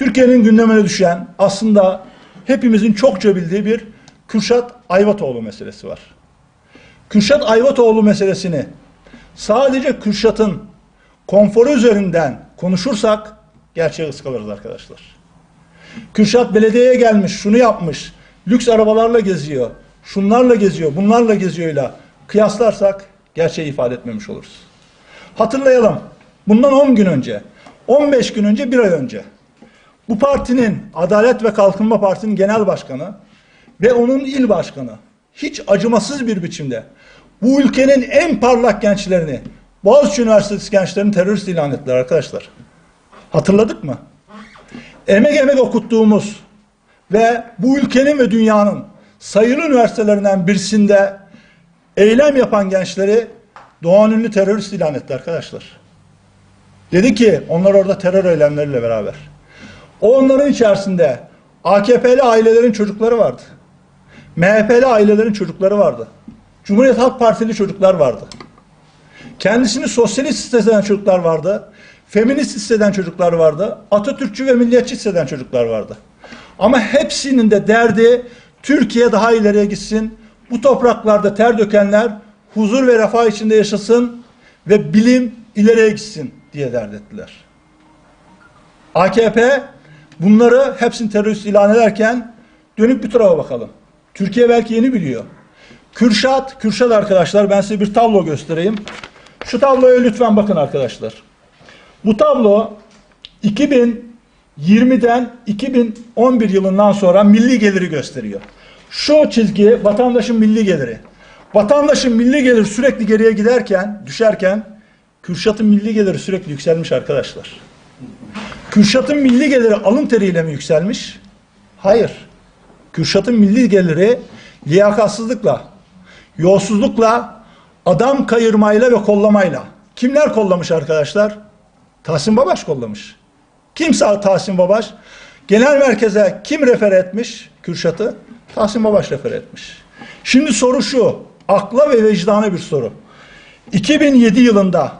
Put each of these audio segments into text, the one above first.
Türkiye'nin gündemine düşen aslında hepimizin çokça bildiği bir Kürşat Ayvatoğlu meselesi var. Kürşat Ayvatoğlu meselesini sadece Kürşat'ın konforu üzerinden konuşursak gerçeği ıskalarız arkadaşlar. Kürşat belediyeye gelmiş, şunu yapmış, lüks arabalarla geziyor, şunlarla geziyor, bunlarla geziyorla kıyaslarsak gerçeği ifade etmemiş oluruz. Hatırlayalım, bundan 10 gün önce, 15 gün önce, bir ay önce bu partinin Adalet ve Kalkınma Partisi'nin genel başkanı ve onun il başkanı hiç acımasız bir biçimde bu ülkenin en parlak gençlerini Boğaziçi Üniversitesi gençlerini terörist ilan ettiler arkadaşlar. Hatırladık mı? Emek emek okuttuğumuz ve bu ülkenin ve dünyanın sayılı üniversitelerinden birisinde eylem yapan gençleri Doğan ünlü terörist ilan etti arkadaşlar. Dedi ki onlar orada terör eylemleriyle beraber. Onların içerisinde AKP'li ailelerin çocukları vardı. MHP'li ailelerin çocukları vardı. Cumhuriyet Halk Partili çocuklar vardı. Kendisini sosyalist hisseden çocuklar vardı. Feminist hisseden çocuklar vardı. Atatürkçü ve milliyetçi hisseden çocuklar vardı. Ama hepsinin de derdi Türkiye daha ileriye gitsin. Bu topraklarda ter dökenler huzur ve refah içinde yaşasın ve bilim ileriye gitsin diye dert ettiler. AKP bunları hepsini terörist ilan ederken dönüp bir tarafa bakalım. Türkiye belki yeni biliyor. Kürşat, Kürşat arkadaşlar ben size bir tablo göstereyim. Şu tabloya lütfen bakın arkadaşlar. Bu tablo 2020'den 2011 yılından sonra milli geliri gösteriyor. Şu çizgi vatandaşın milli geliri. Vatandaşın milli geliri sürekli geriye giderken, düşerken Kürşat'ın milli geliri sürekli yükselmiş arkadaşlar. Kürşat'ın milli geliri alın teriyle mi yükselmiş? Hayır. Kürşat'ın milli geliri liyakatsızlıkla, yolsuzlukla, adam kayırmayla ve kollamayla. Kimler kollamış arkadaşlar? Tahsin Babaş kollamış. Kimse Tahsin Babaş? Genel merkeze kim refer etmiş Kürşat'ı? Tahsin Babaş refer etmiş. Şimdi soru şu, akla ve vicdana bir soru. 2007 yılında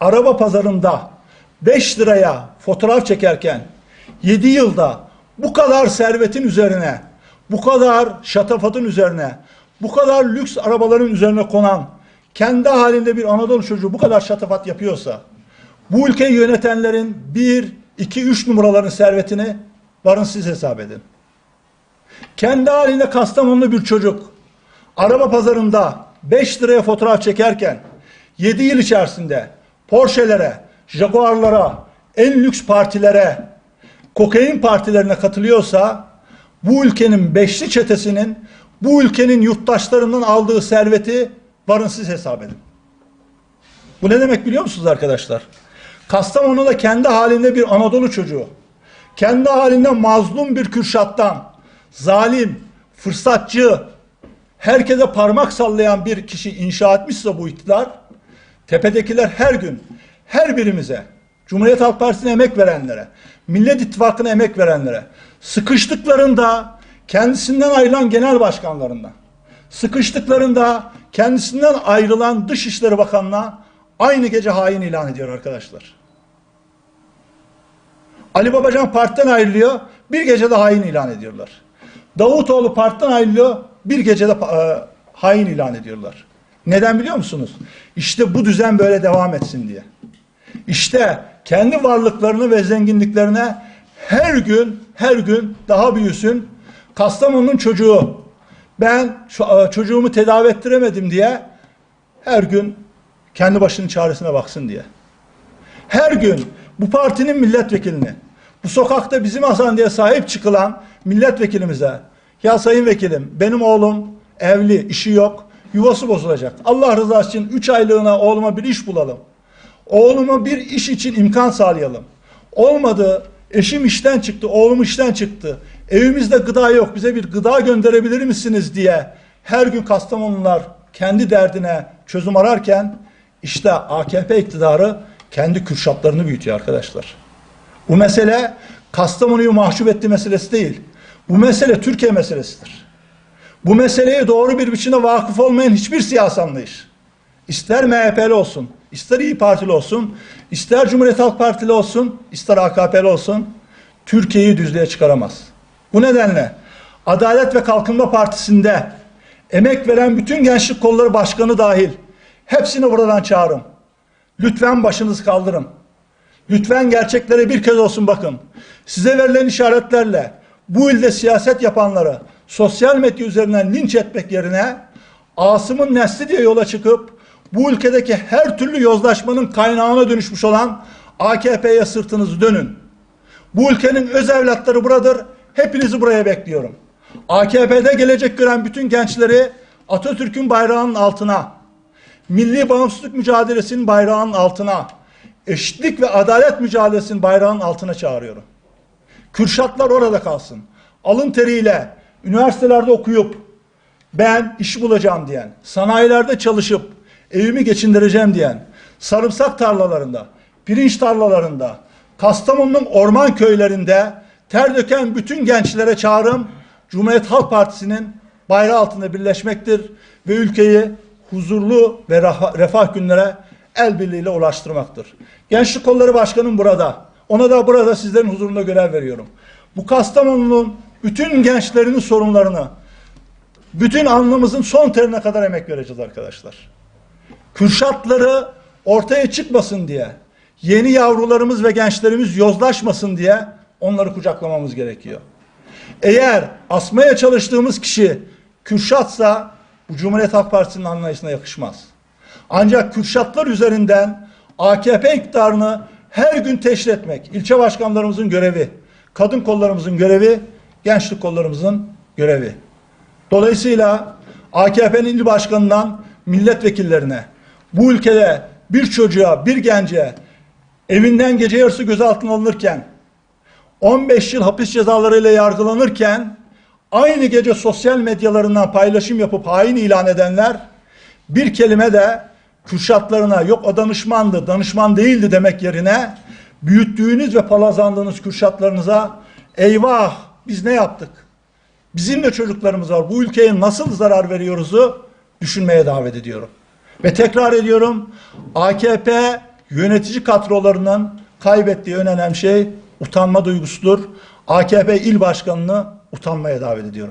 araba pazarında 5 liraya fotoğraf çekerken 7 yılda bu kadar servetin üzerine, bu kadar şatafatın üzerine, bu kadar lüks arabaların üzerine konan kendi halinde bir Anadolu çocuğu bu kadar şatafat yapıyorsa bu ülkeyi yönetenlerin 1, 2, 3 numaraların servetini varın siz hesap edin. Kendi halinde Kastamonlu bir çocuk araba pazarında 5 liraya fotoğraf çekerken 7 yıl içerisinde Porsche'lere, Jaguar'lara, en lüks partilere, kokain partilerine katılıyorsa bu ülkenin beşli çetesinin bu ülkenin yurttaşlarından aldığı serveti varın hesap edin. Bu ne demek biliyor musunuz arkadaşlar? Kastamonu'da kendi halinde bir Anadolu çocuğu, kendi halinde mazlum bir Kürşat'tan, zalim, fırsatçı, herkese parmak sallayan bir kişi inşa etmişse bu iktidar, tepedekiler her gün, her birimize, Cumhuriyet Halk Partisi'ne emek verenlere, Millet İttifakı'na emek verenlere, sıkıştıklarında kendisinden ayrılan genel başkanlarından, sıkıştıklarında kendisinden ayrılan Dışişleri Bakanı'na aynı gece hain ilan ediyor arkadaşlar. Ali Babacan partiden ayrılıyor, bir gecede hain ilan ediyorlar. Davutoğlu partiden ayrılıyor, bir gecede e, hain ilan ediyorlar. Neden biliyor musunuz? İşte bu düzen böyle devam etsin diye. İşte kendi varlıklarını ve zenginliklerine her gün her gün daha büyüsün. Kastamonu'nun çocuğu ben şu- çocuğumu tedavi ettiremedim diye her gün kendi başının çaresine baksın diye. Her gün bu partinin milletvekilini, bu sokakta bizim Hasan diye sahip çıkılan milletvekilimize, ya sayın vekilim benim oğlum evli, işi yok, yuvası bozulacak. Allah rızası için 3 aylığına oğluma bir iş bulalım. Oğluma bir iş için imkan sağlayalım. Olmadı, eşim işten çıktı, oğlum işten çıktı. Evimizde gıda yok, bize bir gıda gönderebilir misiniz diye her gün Kastamonular kendi derdine çözüm ararken işte AKP iktidarı kendi kürşatlarını büyütüyor arkadaşlar. Bu mesele Kastamonu'yu mahcup ettiği meselesi değil. Bu mesele Türkiye meselesidir. Bu meseleye doğru bir biçimde vakıf olmayan hiçbir siyasi anlayış, ister MHP'li olsun, ister İyi Partili olsun, ister Cumhuriyet Halk Partili olsun, ister AKP'li olsun, Türkiye'yi düzlüğe çıkaramaz. Bu nedenle Adalet ve Kalkınma Partisi'nde emek veren bütün gençlik kolları başkanı dahil hepsini buradan çağırın. Lütfen başınızı kaldırın. Lütfen gerçeklere bir kez olsun bakın. Size verilen işaretlerle bu ilde siyaset yapanları sosyal medya üzerinden linç etmek yerine Asım'ın nesli diye yola çıkıp bu ülkedeki her türlü yozlaşmanın kaynağına dönüşmüş olan AKP'ye sırtınızı dönün. Bu ülkenin öz evlatları buradır. Hepinizi buraya bekliyorum. AKP'de gelecek gören bütün gençleri Atatürk'ün bayrağının altına, milli bağımsızlık mücadelesinin bayrağının altına, eşitlik ve adalet mücadelesinin bayrağının altına çağırıyorum. Kürşatlar orada kalsın. Alın teriyle üniversitelerde okuyup ben iş bulacağım diyen, sanayilerde çalışıp evimi geçindireceğim diyen, sarımsak tarlalarında, pirinç tarlalarında, Kastamonu'nun orman köylerinde ter döken bütün gençlere çağrım Cumhuriyet Halk Partisi'nin bayrağı altında birleşmektir ve ülkeyi huzurlu ve refah günlere el birliğiyle ulaştırmaktır. Gençlik Kolları Başkanım burada. Ona da burada sizlerin huzurunda görev veriyorum. Bu Kastamonu'nun bütün gençlerinin sorunlarını, bütün alnımızın son terine kadar emek vereceğiz arkadaşlar. Kürşatları ortaya çıkmasın diye, yeni yavrularımız ve gençlerimiz yozlaşmasın diye onları kucaklamamız gerekiyor. Eğer asmaya çalıştığımız kişi Kürşatsa bu Cumhuriyet Halk Partisi'nin anlayışına yakışmaz. Ancak Kürşatlar üzerinden AKP iktidarını her gün teşhir etmek ilçe başkanlarımızın görevi, kadın kollarımızın görevi, gençlik kollarımızın görevi. Dolayısıyla AKP'nin il başkanından milletvekillerine bu ülkede bir çocuğa, bir gence evinden gece yarısı gözaltına alınırken 15 yıl hapis cezalarıyla yargılanırken aynı gece sosyal medyalarından paylaşım yapıp hain ilan edenler bir kelime de Kürşatlarına yok o danışmandı, danışman değildi demek yerine büyüttüğünüz ve palazlandığınız Kürşatlarınıza eyvah biz ne yaptık? Bizim de çocuklarımız var. Bu ülkeye nasıl zarar veriyoruzu düşünmeye davet ediyorum. Ve tekrar ediyorum AKP yönetici kadrolarının kaybettiği en önemli şey utanma duygusudur. AKP il başkanını utanmaya davet ediyorum.